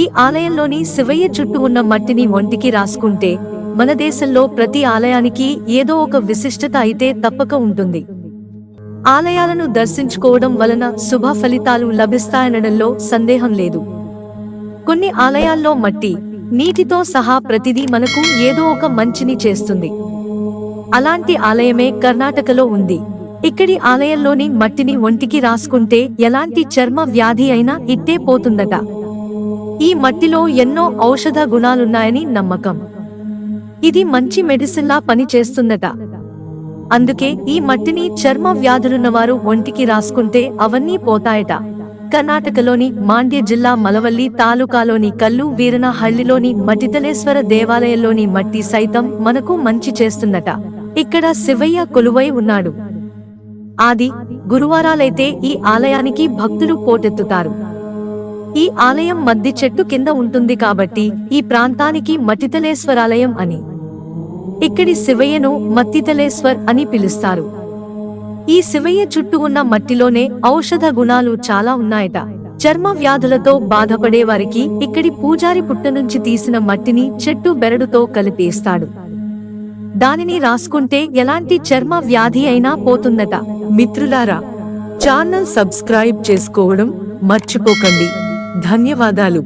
ఈ ఆలయంలోని శివయ్య చుట్టూ ఉన్న మట్టిని ఒంటికి రాసుకుంటే మన దేశంలో ప్రతి ఆలయానికి ఏదో ఒక విశిష్టత అయితే తప్పక ఉంటుంది. ఆలయాలను దర్శించుకోవడం వలన శుభ ఫలితాలు లభిస్తాయనడంలో సందేహం లేదు. కొన్ని ఆలయాల్లో మట్టి నీటితో సహా ప్రతిదీ మనకు ఏదో ఒక మంచిని చేస్తుంది. అలాంటి ఆలయమే కర్ణాటకలో ఉంది. ఇక్కడి ఆలయంలోని మట్టిని ఒంటికి రాసుకుంటే ఎలాంటి చర్మ వ్యాధి అయినా ఇట్టే పోతుందట. ఈ మట్టిలో ఎన్నో ఔషధ గుణాలున్నాయని నమ్మకం. ఇది మంచి మెడిసిన్లా పనిచేస్తుందట. అందుకే ఈ మట్టిని చర్మ వ్యాధులున్నవారు ఒంటికి రాసుకుంటే అవన్నీ పోతాయట. కర్ణాటకలోని మాండ్య జిల్లా మలవల్లి తాలూకాలోని కల్లు వీరనహಳ್ಳಿలోని మటితలేశ్వర దేవాలయంలోని మట్టి సైతం మనకు మంచి చేస్తుందట. ఇక్కడ శివయ్య కొలువై ఉన్నాడు. ఆది గురువారాలైతే ఈ ఆలయానికి భక్తులు పోటెత్తుతారు. ఈ ఆలయం మద్ది చెట్టు కింద ఉంటుంది కాబట్టి ఈ ప్రాంతానికి మటితలేశ్వరాలయం అని. ఇక్కడి శివయ్యను మత్తితలేశ్వర్ అని పిలుస్తారు. ఈ శివయ్య చుట్టూ ఉన్న మట్టిలోనే ఔషధ గుణాలు చాలా ఉన్నాయట. చర్మ వ్యాధులతో బాధపడే వారికి ఇక్కడి పూజారి పుట్ట నుంచి తీసిన మట్టిని చెట్టు బెరడుతో కలిపేస్తాడు. దానిని రాసుకుంటే ఎలాంటి చర్మ వ్యాధి అయినా పోతుందట. మిత్రులారా ఛానల్ సబ్స్క్రైబ్ చేసుకోవడం మర్చిపోకండి. ధన్యవాదాలు